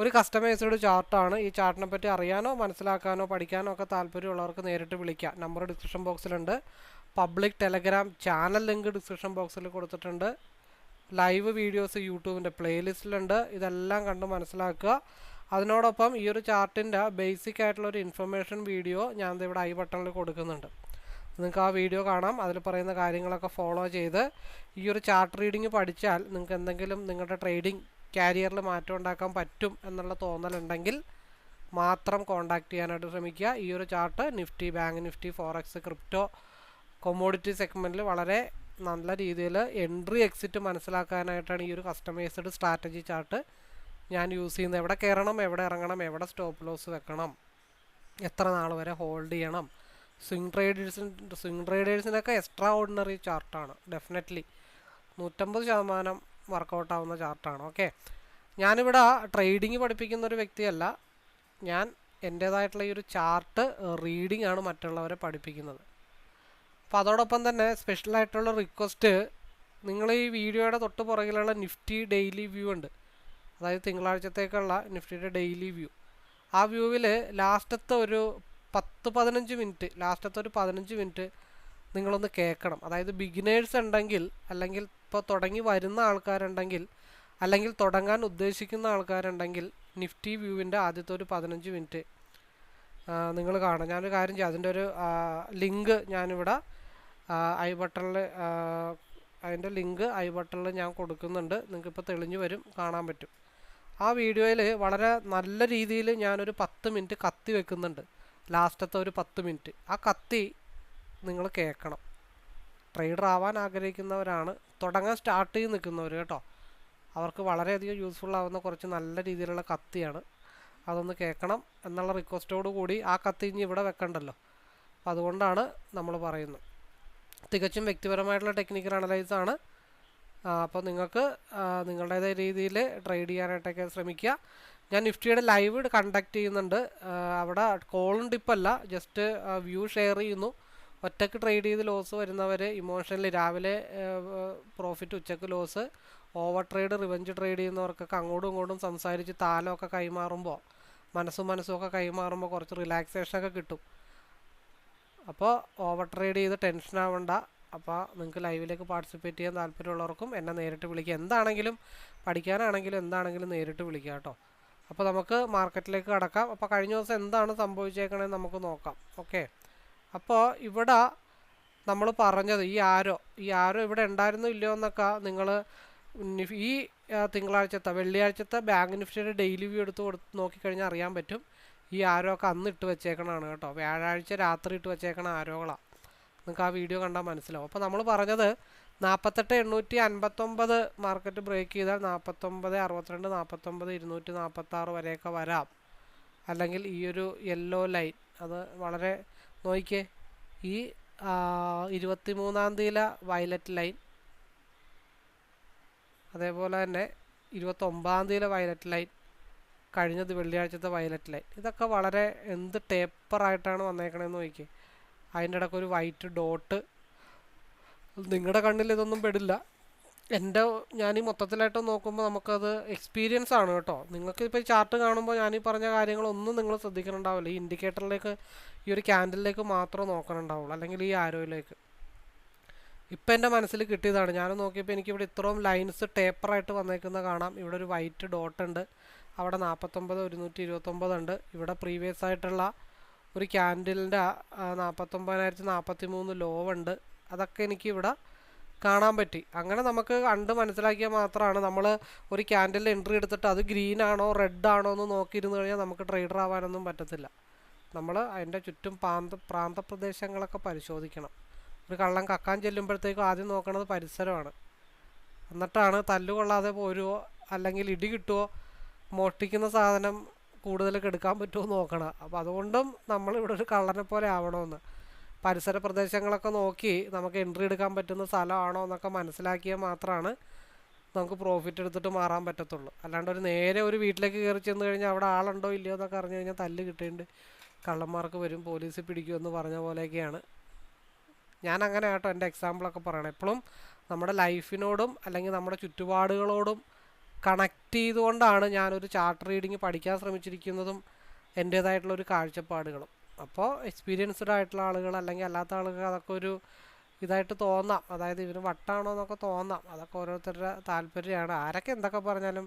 ഒരു കസ്റ്റമൈസ്ഡ് ചാർട്ടാണ്. ഈ ചാർട്ടിനെ പറ്റി അറിയാനോ മനസ്സിലാക്കാനോ പഠിക്കാനോ ഒക്കെ താല്പര്യമുള്ളവർക്ക് നേരിട്ട് വിളിക്കാം. Number description ബോക്സിലുണ്ട്. Public Telegram channel link description ബോക്സിൽ കൊടുത്തിട്ടുണ്ട്. ലൈവ് വീഡിയോസ് യൂട്യൂബിന്റെ പ്ലേലിസ്റ്റിലുണ്ട്. ഇതെല്ലാം കണ്ട് മനസ്സിലാക്കുക. അതിനോടൊപ്പം ഈ ഒരു ചാർട്ടിന്റെ ബേസിക് ആയിട്ടുള്ള ഒരു ഇൻഫർമേഷൻ വീഡിയോ ഞാൻ ഇവിടെ ഐ ബട്ടണിൽ കൊടുക്കുന്നുണ്ട്. നിങ്ങൾക്ക് ആ വീഡിയോ കാണാം. അതിൽ പറയുന്ന കാര്യങ്ങളൊക്കെ ഫോളോ ചെയ്ത് ഈ ഒരു ചാർട്ട് റീഡിങ് പഠിച്ചാൽ നിങ്ങൾക്ക് എന്തെങ്കിലും നിങ്ങളുടെ ട്രേഡിംഗ് കാരിയറിൽ മാറ്റം ഉണ്ടാക്കാൻ പറ്റും എന്നുള്ള തോന്നലുണ്ടെങ്കിൽ മാത്രം കോണ്ടാക്ട് ചെയ്യാനായിട്ട് ശ്രമിക്കുക. ഈ ഒരു chart Nifty bank Nifty forex crypto commodity സെഗ്മെന്റിൽ വളരെ നല്ല രീതിയിൽ എൻട്രി എക്സിറ്റ് മനസ്സിലാക്കാനായിട്ടാണ് ഈ ഒരു കസ്റ്റമൈസ്ഡ് സ്ട്രാറ്റജി ചാർട്ട് ഞാൻ യൂസ് ചെയ്യുന്നത്. എവിടെ കയറണം എവിടെ ഇറങ്ങണം എവിടെ സ്റ്റോപ്പ് ലോസ് വെക്കണം എത്ര നാൾ വരെ ഹോൾഡ് ചെയ്യണം. സ്വിംഗ് ട്രേഡേഴ്സിന് സ്വിംഗ് ട്രേഡേഴ്സിനൊക്കെ എക്സ്ട്രാ ഓർഡിനറി ചാർട്ടാണ് ഡെഫിനറ്റ്ലി നൂറ്റമ്പത് ശതമാനം വർക്കൗട്ട് ആവുന്ന ചാർട്ടാണ് ഓക്കെ? ഞാനിവിടെ ട്രേഡിങ് പഠിപ്പിക്കുന്ന ഒരു വ്യക്തിയല്ല. ഞാൻ എന്റേതായിട്ടുള്ള ഈ ഒരു ചാർട്ട് റീഡിംഗ് ആണ് മറ്റുള്ളവരെ പഠിപ്പിക്കുന്നത്. അപ്പോൾ അതോടൊപ്പം തന്നെ സ്പെഷ്യലായിട്ടുള്ള റിക്വസ്റ്റ് നിങ്ങൾ ഈ വീഡിയോയുടെ തൊട്ട് പുറകിലുള്ള നിഫ്റ്റി ഡെയിലി വ്യൂ ഉണ്ട്. അതായത് തിങ്കളാഴ്ചത്തേക്കുള്ള നിഫ്റ്റിയുടെ ഡെയിലി വ്യൂ. ആ വ്യൂവിൽ ലാസ്റ്റത്തെ ഒരു പത്ത് പതിനഞ്ച് മിനിറ്റ് ലാസ്റ്റത്തെ ഒരു പതിനഞ്ച് മിനിറ്റ് നിങ്ങളൊന്ന് കേൾക്കണം. അതായത് ബിഗിനേഴ്സ് ഉണ്ടെങ്കിൽ അല്ലെങ്കിൽ ഇപ്പോൾ തുടങ്ങി വരുന്ന ആൾക്കാരുണ്ടെങ്കിൽ അല്ലെങ്കിൽ തുടങ്ങാൻ ഉദ്ദേശിക്കുന്ന ആൾക്കാരുണ്ടെങ്കിൽ നിഫ്റ്റി വ്യൂവിന്റെ ആദ്യത്തെ ഒരു പതിനഞ്ച് മിനിറ്റ് നിങ്ങൾ കാണാം ഞാനൊരു കാര്യം ചെയ്യാം. അതിന്റെ ഒരു ലിങ്ക് ഞാനിവിടെ ഐ ബട്ടണിൽ അതിന്റെ ലിങ്ക് ഐ ബട്ടണിൽ ഞാൻ കൊടുക്കുന്നുണ്ട്. നിങ്ങൾക്കിപ്പോൾ തെളിഞ്ഞു വരും കാണാൻ പറ്റും. ആ വീഡിയോയിൽ വളരെ നല്ല രീതിയിൽ ഞാനൊരു പത്ത് മിനിറ്റ് കത്തി വെക്കുന്നുണ്ട്. ലാസ്റ്റത്തെ ഒരു പത്ത് മിനിറ്റ്. ആ കത്തി നിങ്ങൾ കേൾക്കണം. ട്രേഡർ ആവാൻ ആഗ്രഹിക്കുന്നവരാണ്. തുടങ്ങാൻ സ്റ്റാർട്ട് ചെയ്ത് നിൽക്കുന്നവർ കേട്ടോ. അവർക്ക് വളരെയധികം യൂസ്ഫുൾ ആവുന്ന കുറച്ച് നല്ല രീതിയിലുള്ള കത്തിയാണ്. അതൊന്ന് കേൾക്കണം എന്നുള്ള റിക്വസ്റ്റോട് കൂടി ആ കത്തി ഇനി ഇവിടെ വെക്കണ്ടല്ലോ. അപ്പോൾ അതുകൊണ്ടാണ് നമ്മൾ പറയുന്നത്. തികച്ചും വ്യക്തിപരമായിട്ടുള്ള ടെക്നിക്കൽ അനലൈസ് ആണ്. അപ്പോൾ നിങ്ങൾക്ക് നിങ്ങളുടേതായ രീതിയിൽ ട്രേഡ് ചെയ്യാനായിട്ടൊക്കെ ശ്രമിക്കുക. ഞാൻ നിഫ്റ്റിയുടെ ലൈവ് കണ്ടക്ട് ചെയ്യുന്നുണ്ട്. അവിടെ കോളും ടിപ്പല്ല ജസ്റ്റ് വ്യൂ ഷെയർ ചെയ്യുന്നു. ഒറ്റയ്ക്ക് ട്രേഡ് ചെയ്ത് ലോസ് വരുന്നവർ ഇമോഷണലി രാവിലെ പ്രോഫിറ്റ് ഉച്ചയ്ക്ക് loss over trade revenge trade ചെയ്യുന്നവർക്കൊക്കെ അങ്ങോട്ടും ഇങ്ങോട്ടും സംസാരിച്ച് താലമൊക്കെ കൈമാറുമ്പോൾ മനസ്സും മനസ്സും ഒക്കെ കൈമാറുമ്പോൾ കുറച്ച് റിലാക്സേഷനൊക്കെ കിട്ടും. അപ്പോൾ ഓവർ ട്രേഡ് ചെയ്ത് ടെൻഷൻ ആവണ്ട. അപ്പോൾ നിങ്ങൾക്ക് ലൈവിലേക്ക് പാർട്ടിസിപ്പേറ്റ് ചെയ്യാൻ താല്പര്യമുള്ളവർക്കും എന്നെ നേരിട്ട് വിളിക്കുക. എന്താണെങ്കിലും പഠിക്കാനാണെങ്കിലും എന്താണെങ്കിലും നേരിട്ട് വിളിക്കുക കേട്ടോ. അപ്പോൾ നമുക്ക് മാർക്കറ്റിലേക്ക് കടക്കാം. അപ്പോൾ കഴിഞ്ഞ ദിവസം എന്താണ് സംഭവിച്ചേക്കണേന്ന് നമുക്ക് നോക്കാം. ഓക്കെ അപ്പോൾ ഇവിടെ നമ്മൾ പറഞ്ഞത് ഈ ആരോ ഈ ആരോ ഇവിടെ ഉണ്ടായിരുന്നോ ഇല്ലയോ എന്നൊക്കെ നിങ്ങൾ ഈ തിങ്കളാഴ്ചത്തെ വെള്ളിയാഴ്ചത്തെ ബാങ്ക് നിഫ്റ്റിയുടെ ഡെയിലി വ്യൂ എടുത്ത് കൊടുത്ത് നോക്കിക്കഴിഞ്ഞാൽ അറിയാൻ പറ്റും. ഈ ആരോ ഒക്കെ അന്ന് ഇട്ട് വെച്ചേക്കണതാണ് കേട്ടോ. വ്യാഴാഴ്ച രാത്രി ഇട്ട് വെച്ചേക്കണ ആരോകളാണ് നിങ്ങൾക്ക് ആ വീഡിയോ കണ്ടാൽ മനസ്സിലാവും. അപ്പോൾ നമ്മൾ പറഞ്ഞത് നാൽപ്പത്തെട്ട് എണ്ണൂറ്റി അൻപത്തൊമ്പത് മാർക്കറ്റ് ബ്രേക്ക് ചെയ്താൽ നാൽപ്പത്തൊമ്പത് അറുപത്തിരണ്ട് നാൽപ്പത്തൊമ്പത് ഇരുന്നൂറ്റി നാൽപ്പത്താറ് വരെയൊക്കെ വരാം. അല്ലെങ്കിൽ ഈ ഒരു യെല്ലോ ലൈൻ അത് വളരെ നോക്കിക്കേ. ഈ ഇരുപത്തി മൂന്നാം തീയതിയിലെ വയലറ്റ് ലൈൻ അതേപോലെ തന്നെ ഇരുപത്തൊമ്പതാം തീയതിയിലെ വയലറ്റ് ലൈൻ കഴിഞ്ഞത് വെള്ളിയാഴ്ചത്തെ വയലറ്റ് ലൈൻ ഇതൊക്കെ വളരെ എന്ത് ടേപ്പറായിട്ടാണ് വന്നേക്കണതെന്ന് നോക്കിക്കേ. അതിന്റെ ഇടയ്ക്ക് ഒരു വൈറ്റ് ഡോട്ട് നിങ്ങളുടെ കണ്ണിൽ ഇതൊന്നും പെടില്ല. എന്റെ ഞാൻ ഈ മൊത്തത്തിലായിട്ട് നോക്കുമ്പോൾ നമുക്കത് എക്സ്പീരിയൻസ് ആണ് കേട്ടോ. നിങ്ങൾക്ക് ഇപ്പോൾ ചാർട്ട് കാണുമ്പോൾ ഞാൻ ഈ പറഞ്ഞ കാര്യങ്ങളൊന്നും നിങ്ങൾ ശ്രദ്ധിക്കുന്നുണ്ടാവില്ല ഈ ഇൻഡിക്കേറ്ററിലേക്ക് ഈ ഒരു ക്യാൻഡിലേക്ക് മാത്രം നോക്കണുണ്ടാവുള്ളൂ. അല്ലെങ്കിൽ ഈ ആരോയിലേക്ക് ഇപ്പം എന്റെ മനസ്സിൽ കിട്ടിയതാണ്. ഞാൻ നോക്കിയപ്പോൾ എനിക്കിവിടെ ഇത്രയും ലൈൻസ് ടേപ്പറായിട്ട് വന്നേക്കുന്ന കാണാം. ഇവിടെ ഒരു വൈറ്റ് ഡോട്ട് ഉണ്ട്. അവിടെ നാൽപ്പത്തൊമ്പത് ഒരുന്നൂറ്റി ഇരുപത്തൊമ്പത് ഉണ്ട്. ഇവിടെ പ്രീവിയസ് ആയിട്ടുള്ള ഒരു ക്യാൻഡിലിന്റെ നാൽപ്പത്തൊമ്പതിനായിരത്തി നാൽപ്പത്തി മൂന്ന് ലോ ഉണ്ട്. അതൊക്കെ എനിക്ക് ഇവിടെ കാണാൻ പറ്റി. അങ്ങനെ നമുക്ക് കണ്ട് മനസ്സിലാക്കിയാൽ മാത്രമാണ് നമ്മൾ ഒരു ക്യാൻഡിൽ എൻട്രി എടുത്തിട്ട് അത് ഗ്രീൻ ആണോ റെഡ് ആണോ എന്ന് നോക്കിയിരുന്നു കഴിഞ്ഞാൽ നമുക്ക് ട്രേഡർ ആവാനൊന്നും പറ്റത്തില്ല. നമ്മൾ അതിന്റെ ചുറ്റും പ്രാന്ത പ്രാന്തപ്രദേശങ്ങളൊക്കെ പരിശോധിക്കണം. ഒരു കള്ളം കക്കാൻ ചെല്ലുമ്പോഴത്തേക്കും ആദ്യം നോക്കണത് പരിസരമാണ്. എന്നിട്ടാണ് തല്ലുകൊള്ളാതെ പോരുമോ അല്ലെങ്കിൽ ഇടി കിട്ടുമോ മോഷ്ടിക്കുന്ന സാധനം കൂടുതൽ എടുക്കാൻ പറ്റുമോ നോക്കണം. അപ്പോൾ അതുകൊണ്ടും നമ്മളിവിടെ ഒരു കള്ളനെ പോലെ ആവണമെന്ന്. പരിസര പ്രദേശങ്ങളൊക്കെ നോക്കി നമുക്ക് എൻട്രി എടുക്കാൻ പറ്റുന്ന സ്ഥലമാണോ എന്നൊക്കെ മനസ്സിലാക്കിയാൽ മാത്രമാണ് നമുക്ക് പ്രോഫിറ്റ് എടുത്തിട്ട് മാറാൻ പറ്റത്തുള്ളൂ. അല്ലാണ്ട് ഒരു നേരെ ഒരു വീട്ടിലേക്ക് കയറി ചെന്ന് കഴിഞ്ഞാൽ അവിടെ ആളുണ്ടോ ഇല്ലയോ എന്നൊക്കെ അറിഞ്ഞു കഴിഞ്ഞാൽ തല്ല് കിട്ടേണ്ട. കള്ളന്മാർക്ക് വരും പോലീസ് പിടിക്കുമെന്ന് പറഞ്ഞ പോലെയൊക്കെയാണ്. ഞാൻ അങ്ങനെ കേട്ടോ എന്റെ എക്സാമ്പിളൊക്കെ പറയണം. എപ്പോഴും നമ്മുടെ ലൈഫിനോടും അല്ലെങ്കിൽ നമ്മുടെ ചുറ്റുപാടുകളോടും കണക്ട് ചെയ്തുകൊണ്ടാണ് ഞാനൊരു ചാർട്ട് റീഡിങ് പഠിക്കാൻ ശ്രമിച്ചിരിക്കുന്നതും എന്റേതായിട്ടുള്ളൊരു കാഴ്ചപ്പാടുകളും. അപ്പോൾ എക്സ്പീരിയൻസ്ഡ് ആയിട്ടുള്ള ആളുകൾ അല്ലെങ്കിൽ അല്ലാത്ത ആളുകൾ അതൊക്കെ ഒരു ഇതായിട്ട് തോന്നാം. അതായത് ഇവന് വട്ടാണോ എന്നൊക്കെ തോന്നാം. അതൊക്കെ ഓരോരുത്തരുടെ താല്പര്യമാണ്. ആരൊക്കെ എന്തൊക്കെ പറഞ്ഞാലും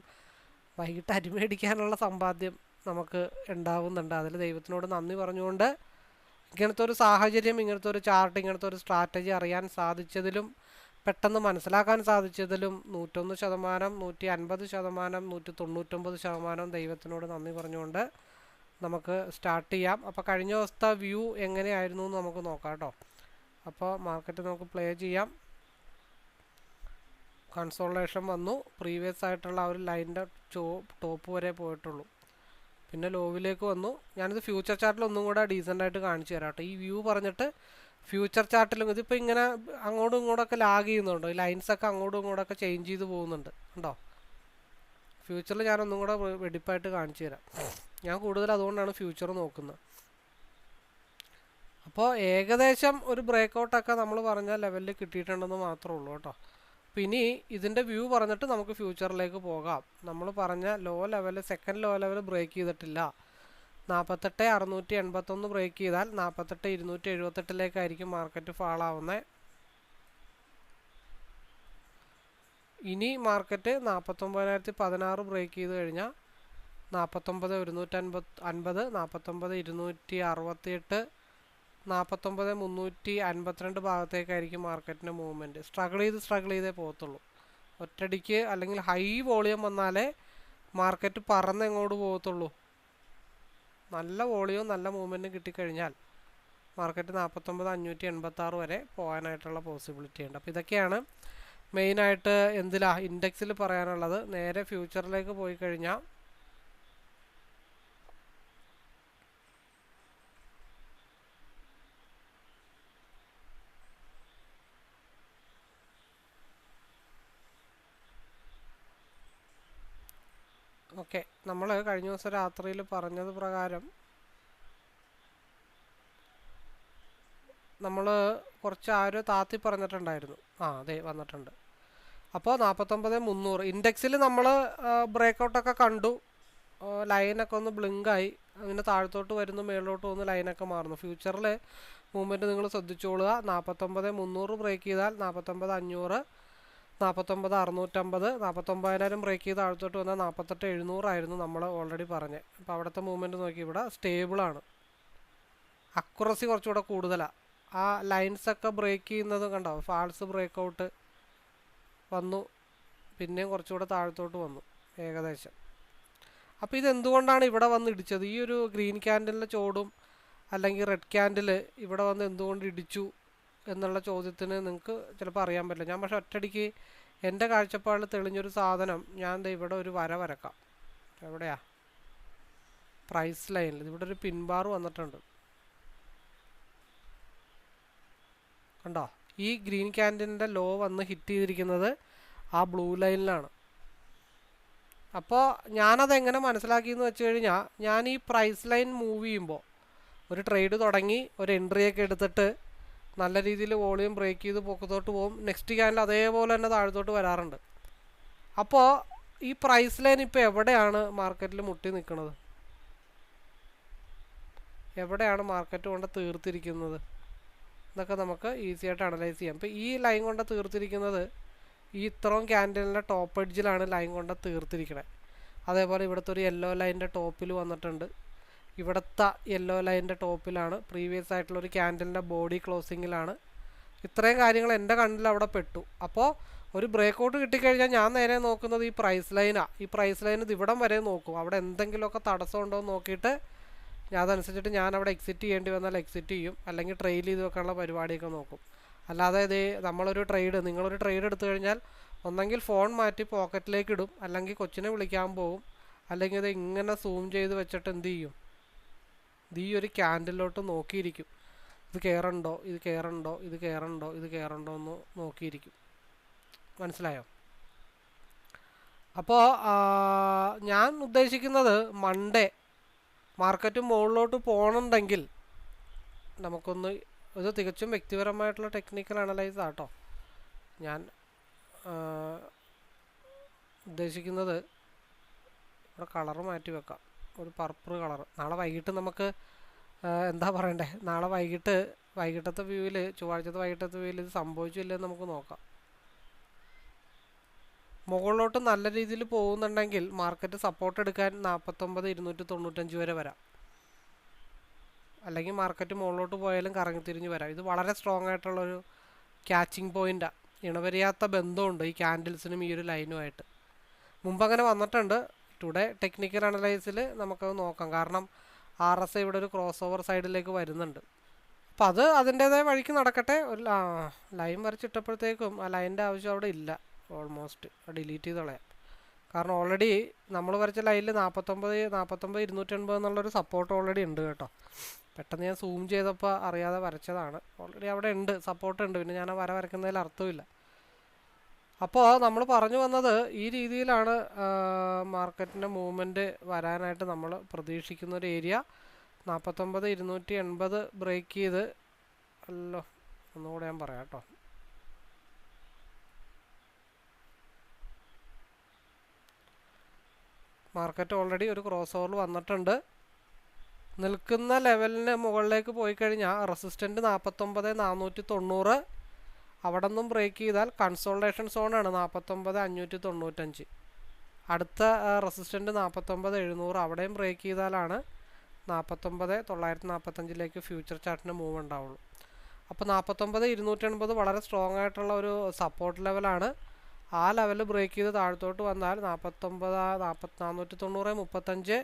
വൈകിട്ട് അരിമേടിക്കാനുള്ള സമ്പാദ്യം നമുക്ക് ഉണ്ടാവുന്നുണ്ട്. അതിൽ ദൈവത്തിനോട് നന്ദി പറഞ്ഞുകൊണ്ട് ഇങ്ങനത്തെ ഒരു സാഹചര്യം ഇങ്ങനത്തെ ഒരു ചാർട്ട് ഇങ്ങനത്തെ ഒരു സ്ട്രാറ്റജി അറിയാൻ സാധിച്ചതിലും പെട്ടെന്ന് മനസ്സിലാക്കാൻ സാധിച്ചതിലും നൂറ്റൊന്ന് ശതമാനം നൂറ്റി അൻപത് ശതമാനം നൂറ്റി തൊണ്ണൂറ്റൊമ്പത് ശതമാനം ദൈവത്തിനോട് നന്ദി പറഞ്ഞുകൊണ്ട് നമുക്ക് സ്റ്റാർട്ട് ചെയ്യാം. അപ്പോൾ കഴിഞ്ഞ ദിവസത്തെ വ്യൂ എങ്ങനെയായിരുന്നു എന്ന് നമുക്ക് നോക്കാം കേട്ടോ അപ്പോൾ മാർക്കറ്റ് നമുക്ക് പ്ലേ ചെയ്യാം. കൺസോളേഷൻ വന്നു. പ്രീവിയസ് ആയിട്ടുള്ള ആ ഒരു ലൈനിന്റെ ടോപ്പ് വരെ പോയിട്ടുള്ളൂ. പിന്നെ ലോവിലേക്ക് വന്നു. ഞാനിത് ഫ്യൂച്ചർ ചാർട്ടിൽ ഒന്നും കൂടെ ഡീസന്റ് ആയിട്ട് കാണിച്ചു തരാം കേട്ടോ ഈ വ്യൂ പറഞ്ഞിട്ട് ഫ്യൂച്ചർ ചാർട്ടിലും ഇതിപ്പോൾ ഇങ്ങനെ അങ്ങോട്ടും ഇങ്ങോട്ടൊക്കെ ലാഗ് ചെയ്യുന്നുണ്ട്. ഈ ലൈൻസൊക്കെ അങ്ങോട്ടും ഇങ്ങോട്ടൊക്കെ ചേഞ്ച് ചെയ്ത് പോകുന്നുണ്ട്. ഉണ്ടോ? ഫ്യൂച്ചറിൽ ഞാനൊന്നും കൂടെ വെടിപ്പായിട്ട് കാണിച്ചു തരാം. ഞാൻ കൂടുതൽ അതുകൊണ്ടാണ് ഫ്യൂച്ചർ നോക്കുന്നത്. അപ്പോൾ ഏകദേശം ഒരു ബ്രേക്ക് ഔട്ടൊക്കെ നമ്മൾ പറഞ്ഞ ലെവലിൽ കിട്ടിയിട്ടുണ്ടെന്ന് മാത്രമേ ഉള്ളൂ കേട്ടോ. പിന്നെ ഇതിന്റെ വ്യൂ പറഞ്ഞിട്ട് നമുക്ക് ഫ്യൂച്ചറിലേക്ക് പോകാം. നമ്മൾ പറഞ്ഞ low level second low level break ചെയ്തിട്ടില്ല. നാൽപ്പത്തെട്ട് അറുന്നൂറ്റി എൺപത്തൊന്ന് ബ്രേക്ക് ചെയ്താൽ നാൽപ്പത്തെട്ട് ഇരുന്നൂറ്റി എഴുപത്തെട്ടിലേക്കായിരിക്കും മാർക്കറ്റ് ഫാളാവുന്നത് ഇനി മാർക്കറ്റ് നാൽപ്പത്തൊമ്പതിനായിരത്തി പതിനാറ് ബ്രേക്ക് ചെയ്ത് കഴിഞ്ഞാൽ നാൽപ്പത്തൊമ്പത് ഒരുന്നൂറ്റൻപത് അൻപത് നാൽപ്പത്തൊമ്പത് ഇരുന്നൂറ്റി അറുപത്തിയെട്ട് നാൽപ്പത്തൊമ്പത് മുന്നൂറ്റി അൻപത്തിരണ്ട് ഭാഗത്തേക്കായിരിക്കും മാർക്കറ്റിന്റെ മൂവ്മെന്റ്. സ്ട്രഗിൾ ചെയ്ത് സ്ട്രഗിൾ ചെയ്തേ പോകത്തുള്ളൂ. ഒറ്റടിക്ക് അല്ലെങ്കിൽ ഹൈ വോളിയം വന്നാലേ മാർക്കറ്റ് പറന്ന് എങ്ങോട്ട് പോകത്തുള്ളൂ. നല്ല വോളിയവും നല്ല മൂവ്മെന്റും കിട്ടിക്കഴിഞ്ഞാൽ മാർക്കറ്റ് നാൽപ്പത്തൊമ്പത് അഞ്ഞൂറ്റി എൺപത്താറ് വരെ പോകാനായിട്ടുള്ള പോസിബിലിറ്റി ഉണ്ട്. അപ്പോൾ ഇതൊക്കെയാണ് മെയിനായിട്ട് എന്തിലാ ഇൻഡെക്സിൽ പറയാനുള്ളത്. നേരെ ഫ്യൂച്ചറിലേക്ക് പോയി കഴിഞ്ഞാൽ ഓക്കെ നമ്മൾ കഴിഞ്ഞ ദിവസം രാത്രിയിൽ പറഞ്ഞത് പ്രകാരം നമ്മൾ കുറച്ച് ആരോ താത്തി പറഞ്ഞിട്ടുണ്ടായിരുന്നു. ആ അതെ വന്നിട്ടുണ്ട്. അപ്പോൾ നാൽപ്പത്തൊമ്പത് മുന്നൂറ് ഇൻഡെക്സിൽ നമ്മൾ ബ്രേക്കൗട്ടൊക്കെ കണ്ടു. ലൈനൊക്കെ ഒന്ന് ബ്ലിങ്കായി. അങ്ങനെ താഴത്തോട്ട് വരുന്നു മേളിലോട്ട് വന്ന് ലൈനൊക്കെ മാറുന്നു. ഫ്യൂച്ചറിൽ മൂവ്മെന്റ് നിങ്ങൾ ശ്രദ്ധിച്ചോളുക. നാൽപ്പത്തൊമ്പത് മുന്നൂറ് ബ്രേക്ക് ചെയ്താൽ നാൽപ്പത്തൊമ്പത് അഞ്ഞൂറ്. നാൽപ്പത്തൊമ്പത് അറുന്നൂറ്റമ്പത് നാൽപ്പത്തൊമ്പതിനായിരം ബ്രേക്ക് ചെയ്ത് താഴത്തോട്ട് വന്നാൽ നാൽപ്പത്തെട്ട് എഴുന്നൂറായിരുന്നു നമ്മൾ ഓൾറെഡി പറഞ്ഞത് അപ്പോൾ അവിടുത്തെ മൂവ്മെന്റ് നോക്കി ഇവിടെ സ്റ്റേബിളാണ് അക്കുറസി കുറച്ചുകൂടെ കൂടുതലാണ് ആ ലൈൻസൊക്കെ ബ്രേക്ക് ചെയ്യുന്നത് കണ്ടോ? ഫാൾസ് ബ്രേക്ക് ഔട്ട് വന്നു പിന്നെയും കുറച്ചുകൂടെ താഴത്തോട്ട് വന്നു ഏകദേശം. അപ്പോൾ ഇതെന്തുകൊണ്ടാണ് ഇവിടെ വന്ന് ഇടിച്ചത്? ഈ ഒരു ഗ്രീൻ ക്യാൻഡലിന്റെ ചോടും അല്ലെങ്കിൽ റെഡ് ക്യാൻഡിൽ ഇവിടെ വന്ന് എന്തുകൊണ്ട് ഇടിച്ചു? എന്നുള്ള ചോദ്യത്തിന് നിങ്ങൾക്ക് ചിലപ്പോൾ അറിയാൻ പറ്റില്ല. ഞാൻ പക്ഷേ ഒറ്റടിക്ക് എന്റെ കാഴ്ചപ്പാടിൽ തെളിഞ്ഞൊരു സാധനം ഞാൻ ഇവിടെ ഒരു വര വരക്കാം. എവിടെയാ? പ്രൈസ് ലൈനിൽ ഇവിടെ ഒരു പിൻബാർ വന്നിട്ടുണ്ട്. കണ്ടോ? ഈ ഗ്രീൻ ക്യാൻഡിന്റെ ലോ വന്ന് ഹിറ്റ് ചെയ്തിരിക്കുന്നത് ആ ബ്ലൂ ലൈനിലാണ് അപ്പോൾ ഞാനതെങ്ങനെ മനസ്സിലാക്കിയെന്ന് വെച്ച് കഴിഞ്ഞാൽ ഞാൻ ഈ പ്രൈസ് ലൈൻ മൂവ് ചെയ്യുമ്പോൾ ഒരു ട്രേഡ് തുടങ്ങി ഒരു എൻട്രിയൊക്കെ എടുത്തിട്ട് നല്ല രീതിയിൽ വോളിയം ബ്രേക്ക് ചെയ്ത് പൊക്കത്തോട്ട് പോകും. നെക്സ്റ്റ് ക്യാനിൽ അതേപോലെ തന്നെ താഴത്തോട്ട് വരാറുണ്ട്. അപ്പോൾ ഈ പ്രൈസ് ലൈൻ ഇപ്പോൾ എവിടെയാണ് മാർക്കറ്റിൽ മുട്ടി നിൽക്കുന്നത്? എവിടെയാണ് മാർക്കറ്റ് കൊണ്ട് തീർത്തിരിക്കുന്നത്? എന്നൊക്കെ നമുക്ക് ഈസി ആയിട്ട് അനലൈസ് ചെയ്യാം. ഇപ്പോൾ ഈ ലൈൻ കൊണ്ട് തീർത്തിരിക്കുന്നത് ഈ ഇത്രയും ക്യാൻഡലിന്റെ ടോപ്പ് എഡ്ജിലാണ് ലൈൻ കൊണ്ട് തീർത്തിരിക്കുന്നത് അതേപോലെ ഇവിടുത്തെ ഒരു യെല്ലോ ലൈനിന്റെ ടോപ്പിൽ വന്നിട്ടുണ്ട്. ഇവിടുത്തെ യെല്ലോ ലൈന്റെ ടോപ്പിലാണ്. പ്രീവിയസ് ആയിട്ടുള്ള ഒരു ക്യാൻഡലിന്റെ ബോഡി ക്ലോസിങ്ങിലാണ് ഇത്രയും കാര്യങ്ങൾ എന്റെ കണ്ണിൽ അവിടെ പെട്ടു. അപ്പോൾ ഒരു ബ്രേക്ക് ഔട്ട് കിട്ടിക്കഴിഞ്ഞാൽ ഞാൻ നേരെ നോക്കുന്നത് ഈ പ്രൈസ് ലൈനാണ് ഈ പ്രൈസ് ലൈൻ ഇത് ഇവിടം വരെ നോക്കും. അവിടെ എന്തെങ്കിലുമൊക്കെ തടസ്സം ഉണ്ടോ എന്ന് നോക്കിയിട്ട് ഞാൻ അതനുസരിച്ചിട്ട് ഞാൻ അവിടെ എക്സിറ്റ് ചെയ്യേണ്ടി വന്നാൽ എക്സിറ്റ് ചെയ്യും. അല്ലെങ്കിൽ ട്രെയിൽ ചെയ്ത് വെക്കാനുള്ള പരിപാടിയൊക്കെ നോക്കും. അല്ലാതെ ഇത് നമ്മളൊരു ട്രേഡ് നിങ്ങളൊരു ട്രേഡ് എടുത്തു കഴിഞ്ഞാൽ ഒന്നെങ്കിൽ ഫോൺ മാറ്റി പോക്കറ്റിലേക്ക് ഇടും. അല്ലെങ്കിൽ കൊച്ചിനെ വിളിക്കാൻ പോകും അല്ലെങ്കിൽ ഇത് ഇങ്ങനെ സൂം ചെയ്ത് വെച്ചിട്ട് എന്ത് ചെയ്യും? ഇത് ഈ ഒരു ക്യാൻഡിലോട്ട് നോക്കിയിരിക്കും. ഇത് കയറുണ്ടോ ഇത് കയറുണ്ടോ ഇത് കയറുണ്ടോ ഇത് കയറുണ്ടോ എന്ന് നോക്കിയിരിക്കും. മനസ്സിലായോ? അപ്പോൾ ഞാൻ ഉദ്ദേശിക്കുന്നത് മൺഡേ മാർക്കറ്റ് മുകളിലോട്ട് പോകണമെന്നുണ്ടെങ്കിൽ നമുക്കൊന്ന് ഇത് തികച്ചും വ്യക്തിപരമായിട്ടുള്ള ടെക്നിക്കൽ അനലൈസ് ആട്ടോ. ഞാൻ ഉദ്ദേശിക്കുന്നത് ഇവിടെ കളറ് മാറ്റി വെക്കാം. ഒരു പർപ്പിൾ കളർ നാളെ വൈകിട്ട് നമുക്ക് എന്താ പറയണ്ടേ? നാളെ വൈകിട്ട് വൈകിട്ടത്തെ വ്യൂവിൽ ചൊവ്വാഴ്ചത്തെ വൈകിട്ടത്തെ വ്യൂവിൽ ഇത് സംഭവിച്ചില്ലെന്ന് നമുക്ക് നോക്കാം. മുകളിലോട്ട് നല്ല രീതിയിൽ പോകുന്നുണ്ടെങ്കിൽ മാർക്കറ്റ് സപ്പോർട്ട് എടുക്കാൻ നാൽപ്പത്തൊമ്പത് ഇരുന്നൂറ്റി തൊണ്ണൂറ്റഞ്ച് വരെ വരാം. അല്ലെങ്കിൽ മാർക്കറ്റ് മുകളിലോട്ട് പോയാലും കറങ്ങി തിരിഞ്ഞ് വരാം. ഇത് വളരെ സ്ട്രോങ് ആയിട്ടുള്ളൊരു ക്യാച്ചിങ് പോയിന്റാണ് ഇണവരിയാത്ത ബന്ധമുണ്ട് ഈ ക്യാൻഡിൽസിനും ഈ ഒരു ലൈനുമായിട്ട് മുമ്പ് അങ്ങനെ വന്നിട്ടുണ്ട്. ടുഡേ ടെക്നിക്കൽ അനലൈസിൽ നമുക്കത് നോക്കാം. കാരണം ആർ എസ് ഇവിടെ ഒരു ക്രോസ് ഓവർ സൈഡിലേക്ക് വരുന്നുണ്ട്. അപ്പോൾ അത് അതിന്റേതായ വഴിക്ക് നടക്കട്ടെ. ഒരു ലൈൻ വരച്ചിട്ടപ്പോഴത്തേക്കും ആ ലൈനിന്റെ ആവശ്യം അവിടെ ഇല്ല. ഓൾമോസ്റ്റ് ഡിലീറ്റ് ചെയ്ത് കളയാം. കാരണം ഓൾറെഡി നമ്മൾ വരച്ച ലൈനിൽ നാൽപ്പത്തൊമ്പത് നാൽപ്പത്തൊമ്പത് ഇരുന്നൂറ്റൻപത് എന്നുള്ളൊരു സപ്പോർട്ട് ഓൾറെഡി ഉണ്ട് കേട്ടോ. പെട്ടെന്ന് ഞാൻ സൂം ചെയ്തപ്പോൾ അറിയാതെ വരച്ചതാണ്. ഓൾറെഡി അവിടെ ഉണ്ട് സപ്പോർട്ട് ഉണ്ട്. പിന്നെ ഞാൻ ആ വര വരയ്ക്കുന്നതിൽ അർത്ഥമില്ല. അപ്പോൾ നമ്മൾ പറഞ്ഞു വന്നത് ഈ രീതിയിലാണ് മാർക്കറ്റിന്റെ മൂവ്മെന്റ് വരാനായിട്ട് നമ്മൾ പ്രതീക്ഷിക്കുന്ന ഒരു ഏരിയ. നാൽപ്പത്തൊമ്പത് ഇരുന്നൂറ്റി എൺപത് ബ്രേക്ക് ചെയ്ത് അല്ലോ ഒന്നുകൂടെ ഞാൻ പറയാം കേട്ടോ. മാർക്കറ്റ് ഓൾറെഡി ഒരു ക്രോസ് ഓവറിൽ വന്നിട്ടുണ്ട്. നിൽക്കുന്ന ലെവലിന് മുകളിലേക്ക് പോയി കഴിഞ്ഞാൽ റെസിസ്റ്റന്റ് നാൽപ്പത്തൊമ്പത് നാനൂറ്റി തൊണ്ണൂറ്. അവിടെ നിന്നും ബ്രേക്ക് ചെയ്താൽ കൺസോൾട്ടേഷൻ സോണാണ് നാൽപ്പത്തൊമ്പത് അഞ്ഞൂറ്റി തൊണ്ണൂറ്റഞ്ച്. അടുത്ത റെസിസ്റ്റന്റ് നാൽപ്പത്തൊമ്പത് എഴുന്നൂറ് അവിടെയും ബ്രേക്ക് ചെയ്താലാണ് നാൽപ്പത്തൊമ്പത് തൊള്ളായിരത്തി നാൽപ്പത്തഞ്ചിലേക്ക് ഫ്യൂച്ചർ ചാർട്ടിന് മൂവ് ഉണ്ടാവുള്ളൂ. അപ്പോൾ നാൽപ്പത്തൊമ്പത് ഇരുന്നൂറ്റി എൺപത് വളരെ സ്ട്രോങ് ആയിട്ടുള്ള ഒരു സപ്പോർട്ട് ലെവലാണ് ആ ലെവൽ ബ്രേക്ക് ചെയ്ത് താഴത്തോട്ട് വന്നാൽ നാൽപ്പത്തൊമ്പത് നാൽപ്പത്തി നാനൂറ്റി തൊണ്ണൂറ് മുപ്പത്തഞ്ച്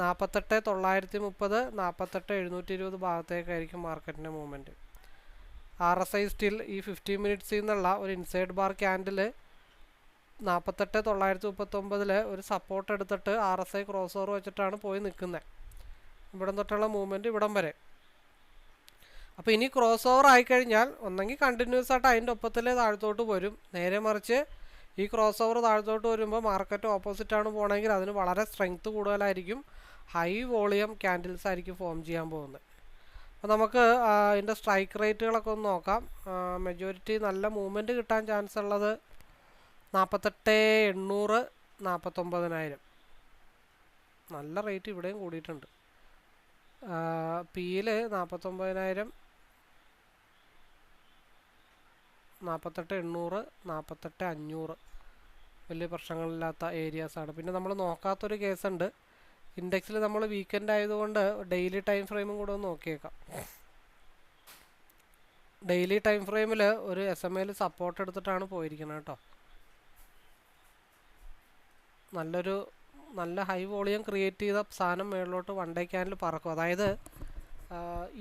നാൽപ്പത്തെട്ട് തൊള്ളായിരത്തി മുപ്പത് നാൽപ്പത്തെട്ട് എഴുന്നൂറ്റി ഇരുപത് ഭാഗത്തേക്കായിരിക്കും മാർക്കറ്റിന്റെ movement R S I still ഈ ഫിഫ്റ്റി മിനിറ്റ്സിൽ നിന്നുള്ള ഒരു ഇൻസൈഡ് ബാർ ക്യാൻഡിൽ നാൽപ്പത്തെട്ട് തൊള്ളായിരത്തി മുപ്പത്തൊമ്പതിൽ ഒരു സപ്പോർട്ട് എടുത്തിട്ട് R S I cross over വെച്ചിട്ടാണ് പോയി നിൽക്കുന്നത് ഇവിടം തൊട്ടുള്ള മൂവ്മെന്റ് ഇവിടം വരെ. അപ്പോൾ ഇനി ക്രോസ് ഓവർ ആയിക്കഴിഞ്ഞാൽ ഒന്നെങ്കിൽ കണ്ടിന്യൂസ് ആയിട്ട് അതിന്റെ ഒപ്പത്തിലേ താഴത്തോട്ട് വരും. നേരെ മറിച്ച് ഈ ക്രോസ് ഓവർ താഴത്തോട്ട് വരുമ്പോൾ മാർക്കറ്റ് ഓപ്പോസിറ്റ് ആണ് പോകണമെങ്കിൽ അതിന് വളരെ സ്ട്രെങ്ത് കൂടുതലായിരിക്കും. ഹൈ വോളിയം ക്യാൻഡിൽസ് ആയിരിക്കും ഫോം ചെയ്യാൻ പോകുന്നത് അപ്പോൾ നമുക്ക് അതിന്റെ സ്ട്രൈക്ക് റേറ്റുകളൊക്കെ ഒന്ന് നോക്കാം. മെജോറിറ്റി നല്ല മൂവ്മെന്റ് കിട്ടാൻ ചാൻസ് ഉള്ളത് നാൽപ്പത്തെട്ട് എണ്ണൂറ് നാൽപ്പത്തൊമ്പതിനായിരം നല്ല റേറ്റ് ഇവിടെയും കൂടിയിട്ടുണ്ട്. പിയിൽ നാൽപ്പത്തൊമ്പതിനായിരം നാൽപ്പത്തെട്ട് എണ്ണൂറ് നാൽപ്പത്തെട്ട് അഞ്ഞൂറ്. വലിയ പ്രശ്നങ്ങളില്ലാത്ത ഏരിയാസാണ് പിന്നെ നമ്മൾ നോക്കാത്തൊരു കേസുണ്ട് ഇൻഡെക്സിൽ നമ്മൾ വീക്കെൻഡ് ആയതുകൊണ്ട് ഡെയിലി ടൈം ഫ്രെയിമും കൂടെ ഒന്ന് നോക്കിയേക്കാം. ഡെയിലി ടൈം ഫ്രെയിമിൽ ഒരു എസ് എം എയിൽ സപ്പോർട്ട് എടുത്തിട്ടാണ് പോയിരിക്കുന്നത് കേട്ടോ. നല്ലൊരു നല്ല ഹൈ വോളിയം ക്രിയേറ്റ് ചെയ്ത സാധനം മേളിലോട്ട് വൺ ഡേ ക്യാനിൽ പറക്കും. അതായത്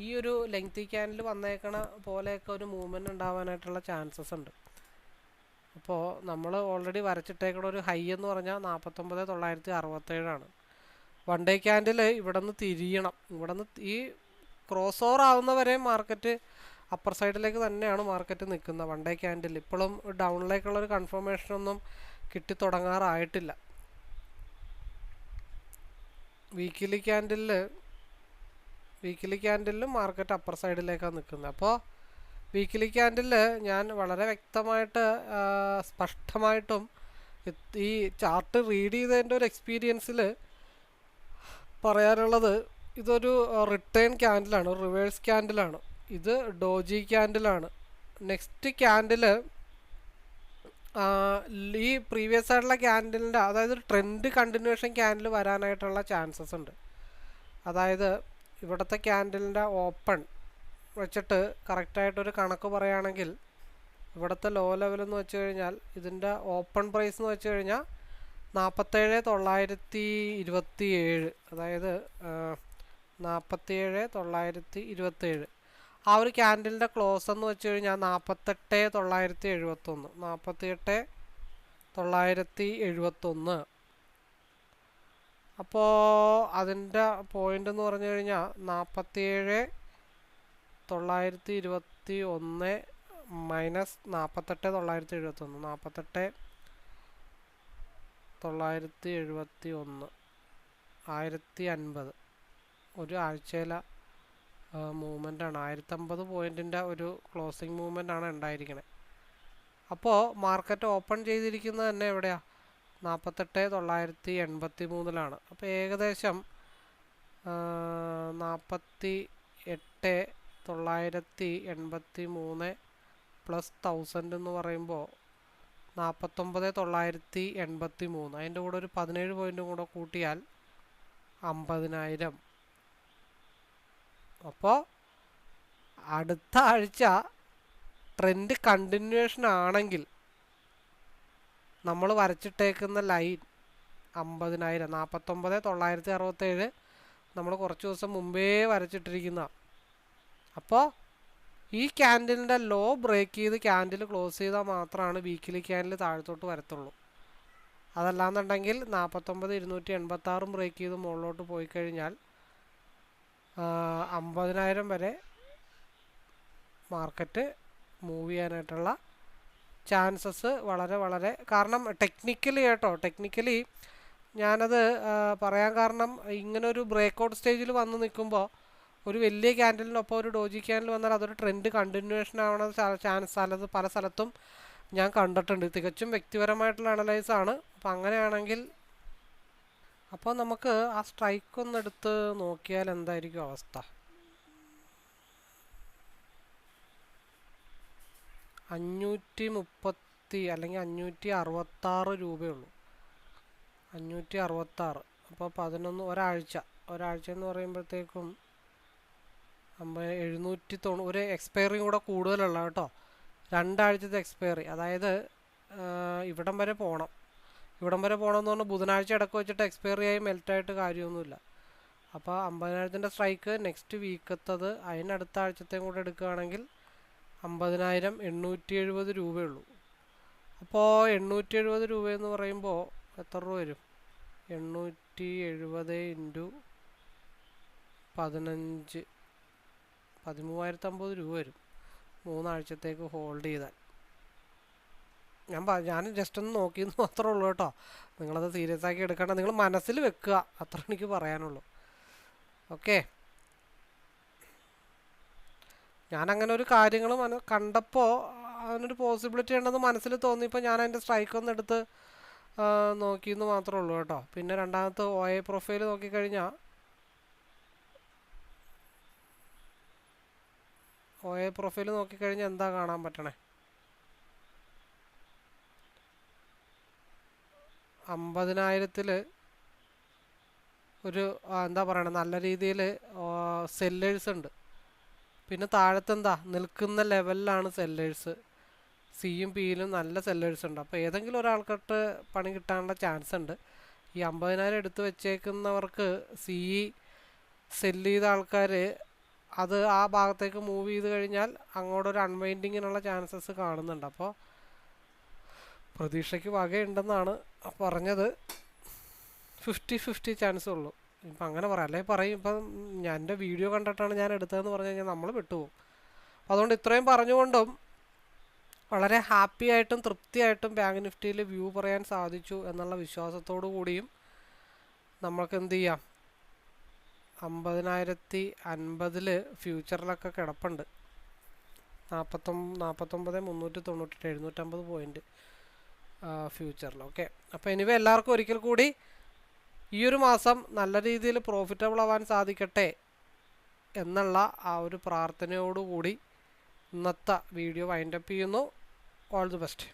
ഈ ഒരു ലെങ്തി ക്യാനിൽ വന്നേക്കണ പോലെയൊക്കെ ഒരു മൂവ്മെന്റ് ഉണ്ടാവാനായിട്ടുള്ള ചാൻസസ് ഉണ്ട്. അപ്പോൾ നമ്മൾ ഓൾറെഡി വരച്ചിട്ടേക്കണ ഒരു ഹൈ എന്ന് പറഞ്ഞാൽ നാൽപ്പത്തൊമ്പത് തൊള്ളായിരത്തി അറുപത്തേഴാണ്. വൺ ഡേ ക്യാൻഡിൽ ഇവിടെ നിന്ന് തിരിയണം. ഇവിടെ നിന്ന് ഈ ക്രോസ് ഓവർ ആവുന്നവരെ മാർക്കറ്റ് അപ്പർ സൈഡിലേക്ക് തന്നെയാണ് മാർക്കറ്റ് നിൽക്കുന്നത്. വൺ ഡേ ക്യാൻഡിൽ ഇപ്പോഴും ഡൗണിലേക്കുള്ള ഒരു കൺഫർമേഷൻ ഒന്നും കിട്ടി തുടങ്ങാറായിട്ടില്ല. വീക്കിലി ക്യാൻഡിലിൽ വീക്കിലി ക്യാൻഡിലും മാർക്കറ്റ് അപ്പർ സൈഡിലേക്കാണ് നിൽക്കുന്നത്. അപ്പോൾ വീക്കിലി ക്യാൻഡിൽ ഞാൻ വളരെ വ്യക്തമായിട്ട് സ്പഷ്ടമായിട്ടും ഈ ചാർട്ട് റീഡ് ചെയ്തതിന്റെ ഒരു എക്സ്പീരിയൻസിൽ പറയാനുള്ളത് ഇതൊരു റിട്ടേൺ ക്യാൻഡിലാണ് റിവേഴ്സ് ക്യാൻഡിലാണ് ഇത് ഡോജി ക്യാൻഡിലാണ് നെക്സ്റ്റ് ക്യാൻഡിൽ ഈ പ്രീവിയസ് ആയിട്ടുള്ള ക്യാൻഡിലിന്റെ അതായത് ട്രെൻഡ് കണ്ടിന്യൂഷൻ ക്യാൻഡിൽ വരാനായിട്ടുള്ള ചാൻസസ് ഉണ്ട്. അതായത് ഇവിടുത്തെ ക്യാൻഡിലിന്റെ ഓപ്പൺ വെച്ചിട്ട് കറക്റ്റായിട്ടൊരു കണക്ക് പറയുകയാണെങ്കിൽ ഇവിടുത്തെ ലോ ലെവൽ എന്ന് വെച്ച് കഴിഞ്ഞാൽ ഇതിന്റെ ഓപ്പൺ പ്രൈസ് എന്ന് വെച്ച് കഴിഞ്ഞാൽ നാൽപ്പത്തേഴ് തൊള്ളായിരത്തി ഇരുപത്തി ഏഴ് അതായത് നാൽപ്പത്തിയേഴ് തൊള്ളായിരത്തി ഇരുപത്തേഴ്. ആ ഒരു ക്യാൻഡിലിന്റെ ക്ലോസ് എന്ന് വെച്ച് കഴിഞ്ഞാൽ നാൽപ്പത്തെട്ട് തൊള്ളായിരത്തി എഴുപത്തൊന്ന് നാൽപ്പത്തിയെട്ട് തൊള്ളായിരത്തി എഴുപത്തൊന്ന്. അപ്പോൾ അതിന്റെ പോയിന്റ് എന്ന് പറഞ്ഞു കഴിഞ്ഞാൽ നാൽപ്പത്തിയേഴ് തൊള്ളായിരത്തി ഇരുപത്തി ഒന്ന് മൈനസ് നാൽപ്പത്തെട്ട് തൊള്ളായിരത്തി എഴുപത്തൊന്ന് നാൽപ്പത്തെട്ട് തൊള്ളായിരത്തി എഴുപത്തി ഒന്ന് ആയിരത്തി അൻപത് ഒരു ആഴ്ചയിലെ മൂവ്മെന്റ് ആണ് ആയിരത്തമ്പത് പോയിന്റിന്റെ ഒരു മൂവ്മെന്റ് ആണ് ഉണ്ടായിരിക്കുന്നത് അപ്പോൾ മാർക്കറ്റ് ഓപ്പൺ ചെയ്തിരിക്കുന്നത് തന്നെ എവിടെയാണ് നാൽപ്പത്തെട്ട് തൊള്ളായിരത്തി എൺപത്തി മൂന്നിലാണ് അപ്പോൾ ഏകദേശം നാൽപ്പത്തി എട്ട് തൊള്ളായിരത്തി എൺപത്തി മൂന്ന് പ്ലസ് തൗസൻഡ് എന്ന് പറയുമ്പോൾ നാൽപ്പത്തൊമ്പത് തൊള്ളായിരത്തി എൺപത്തി മൂന്ന് അതിന്റെ കൂടെ ഒരു പതിനേഴ് പോയിന്റും കൂടെ കൂട്ടിയാൽ അമ്പതിനായിരം. അപ്പോൾ അടുത്ത ആഴ്ച ട്രെൻഡ് കണ്ടിന്യൂവേഷൻ ആണെങ്കിൽ നമ്മൾ വരച്ചിട്ടേക്കുന്ന ലൈൻ അമ്പതിനായിരം. നാൽപ്പത്തൊമ്പത് തൊള്ളായിരത്തി അറുപത്തേഴ് നമ്മൾ കുറച്ച് ദിവസം മുമ്പേ വരച്ചിട്ടിരിക്കുന്ന അപ്പോൾ ഈ ക്യാൻഡിലിന്റെ ലോ ബ്രേക്ക് ചെയ്ത് ക്യാൻഡിൽ ക്ലോസ് ചെയ്താൽ മാത്രമാണ് വീക്കിലി ക്യാൻഡിൽ താഴത്തോട്ട് വരത്തുള്ളൂ. അതല്ലാന്നുണ്ടെങ്കിൽ നാൽപ്പത്തൊമ്പത് ഇരുന്നൂറ്റി എൺപത്താറും ബ്രേക്ക് ചെയ്ത് മുകളിലോട്ട് പോയി കഴിഞ്ഞാൽ അമ്പതിനായിരം വരെ മാർക്കറ്റ് മൂവ് ചെയ്യാനായിട്ടുള്ള ചാൻസസ് വളരെ വളരെ കാരണം ടെക്നിക്കലി കേട്ടോ ടെക്നിക്കലി ഞാനത് പറയാൻ കാരണം ഇങ്ങനൊരു ഒരു ബ്രേക്കൗട്ട് സ്റ്റേജിൽ വന്ന് നിൽക്കുമ്പോൾ ഒരു വലിയ ക്യാൻഡലിനൊപ്പം ഒരു ഡോജി ക്യാൻഡിൽ വന്നാൽ അതൊരു ട്രെൻഡ് കണ്ടിന്യൂവേഷൻ ആവണ ചാൻസ് അല്ലത് പല സ്ഥലത്തും ഞാൻ കണ്ടിട്ടുണ്ട്. തികച്ചും വ്യക്തിപരമായിട്ടുള്ള അനലൈസ് ആണ്. അപ്പം അങ്ങനെയാണെങ്കിൽ അപ്പോൾ നമുക്ക് ആ സ്ട്രൈക്ക് ഒന്നെടുത്ത് നോക്കിയാൽ എന്തായിരിക്കും അവസ്ഥ? അഞ്ഞൂറ്റി മുപ്പത്തി അല്ലെങ്കിൽ അഞ്ഞൂറ്റി അറുപത്താറ് രൂപയുള്ളൂ അഞ്ഞൂറ്റി അറുപത്താറ് അപ്പോൾ പതിനൊന്ന് ഒരാഴ്ച. ഒരാഴ്ച എന്ന് പറയുമ്പോഴത്തേക്കും അമ്പത് എഴുന്നൂറ്റി തൊണ്ണൂ ഒരു എക്സ്പയറിയും കൂടെ കൂടുതലുള്ള കേട്ടോ. രണ്ടാഴ്ചത്തെ എക്സ്പയറി അതായത് ഇവിടം വരെ പോകണം ഇവിടം വരെ പോകണമെന്ന് പറഞ്ഞാൽ ബുധനാഴ്ച ഇടയ്ക്ക് വെച്ചിട്ട് എക്സ്പയറി ആയി മെൽറ്റായിട്ട് കാര്യമൊന്നുമില്ല. അപ്പോൾ അമ്പതിനായിരത്തിന്റെ സ്ട്രൈക്ക് നെക്സ്റ്റ് വീക്കത്തത് അതിനടുത്ത ആഴ്ചത്തെയും കൂടെ എടുക്കുകയാണെങ്കിൽ അമ്പതിനായിരം എണ്ണൂറ്റി എഴുപത് രൂപയുള്ളൂ. അപ്പോൾ എണ്ണൂറ്റി എഴുപത് രൂപയെന്ന് പറയുമ്പോൾ എത്ര രൂപ വരും? എണ്ണൂറ്റി എഴുപത് ഇന്റു പതിനഞ്ച്. പതിമൂവായിരത്തമ്പത് രൂപ വരും. മൂന്നാഴ്ചത്തേക്ക് ഹോൾഡ് ചെയ്താൽ. ഞാൻ ഞാൻ ജസ്റ്റ് ഒന്ന് നോക്കിയെന്ന് മാത്രമേ ഉള്ളൂ കേട്ടോ. നിങ്ങളത് സീരിയസ് ആക്കി എടുക്കേണ്ട. നിങ്ങൾ മനസ്സിൽ വെക്കുക. അത്ര എനിക്ക് പറയാനുള്ളൂ. ഓക്കെ ഞാനങ്ങനെ ഒരു കാര്യങ്ങൾ മന കണ്ടപ്പോൾ അതിനൊരു പോസിബിലിറ്റി ഉണ്ടെന്ന് മനസ്സിൽ തോന്നിയപ്പോൾ ഞാൻ അതിന്റെ സ്ട്രൈക്ക് ഒന്ന് എടുത്ത് നോക്കിയെന്ന് മാത്രമേ ഉള്ളൂ കേട്ടോ. പിന്നെ രണ്ടാമത്തെ ഒ എ പ്രൊഫൈൽ നോക്കിക്കഴിഞ്ഞാൽ ഒ പ്രൊഫൈൽ നോക്കിക്കഴിഞ്ഞാൽ എന്താ കാണാൻ പറ്റണേ? അമ്പതിനായിരത്തിൽ ഒരു എന്താ പറയണേ നല്ല രീതിയിൽ സെല്ലേഴ്സ് ഉണ്ട്. പിന്നെ താഴത്തെന്താ? നിൽക്കുന്ന ലെവലിലാണ് സെല്ലേഴ്സ് സിയും പിയിലും നല്ല സെല്ലേഴ്സ് ഉണ്ട്. അപ്പോൾ ഏതെങ്കിലും ഒരാൾക്കിട്ട് പണി കിട്ടാനുള്ള ചാൻസ് ഉണ്ട്. ഈ അമ്പതിനായിരം എടുത്തു വെച്ചേക്കുന്നവർക്ക് സി സെല്ല് ചെയ്ത ആൾക്കാർ അത് ആ ഭാഗത്തേക്ക് മൂവ് ചെയ്ത് കഴിഞ്ഞാൽ അങ്ങോട്ട് ഒരു അൺവൈൻഡിങ്ങിനുള്ള ചാൻസസ് കാണുന്നുണ്ട്. അപ്പോൾ പ്രതീക്ഷയ്ക്ക് വകയുണ്ടെന്നാണ് പറഞ്ഞത്. ഫിഫ്റ്റി ഫിഫ്റ്റി ചാൻസ് ഉള്ളൂ. ഇപ്പം അങ്ങനെ പറയാം. അല്ലെങ്കിൽ പറയും ഇപ്പം ഞാൻ എന്റെ വീഡിയോ കണ്ടിട്ടാണ് ഞാൻ എടുത്തതെന്ന് പറഞ്ഞു കഴിഞ്ഞാൽ നമ്മൾ വിട്ടുപോകും അതുകൊണ്ട് ഇത്രയും പറഞ്ഞുകൊണ്ടും വളരെ ഹാപ്പി ആയിട്ടും തൃപ്തിയായിട്ടും ബാങ്ക് നിഫ്റ്റിയിൽ വ്യൂ പറയാൻ സാധിച്ചു എന്നുള്ള വിശ്വാസത്തോടു കൂടിയും നമ്മൾക്ക് എന്ത് ചെയ്യാം? അമ്പതിനായിരത്തി അൻപതിൽ ഫ്യൂച്ചറിലൊക്കെ കിടപ്പുണ്ട്. നാൽപ്പത്തൊമ്പത് നാൽപ്പത്തൊമ്പത് മുന്നൂറ്റി തൊണ്ണൂറ്റി എഴുന്നൂറ്റമ്പത് പോയിന്റ് ഫ്യൂച്ചറിൽ ഓക്കെ. അപ്പോൾ എനിവേ എല്ലാവർക്കും ഒരിക്കൽ കൂടി ഈ ഒരു മാസം നല്ല രീതിയിൽ പ്രോഫിറ്റബിൾ ആവാൻ സാധിക്കട്ടെ എന്നുള്ള ആ ഒരു പ്രാർത്ഥനയോടുകൂടി ഇന്നത്തെ വീഡിയോ വൈൻഡപ്പ് ചെയ്യുന്നു. All the best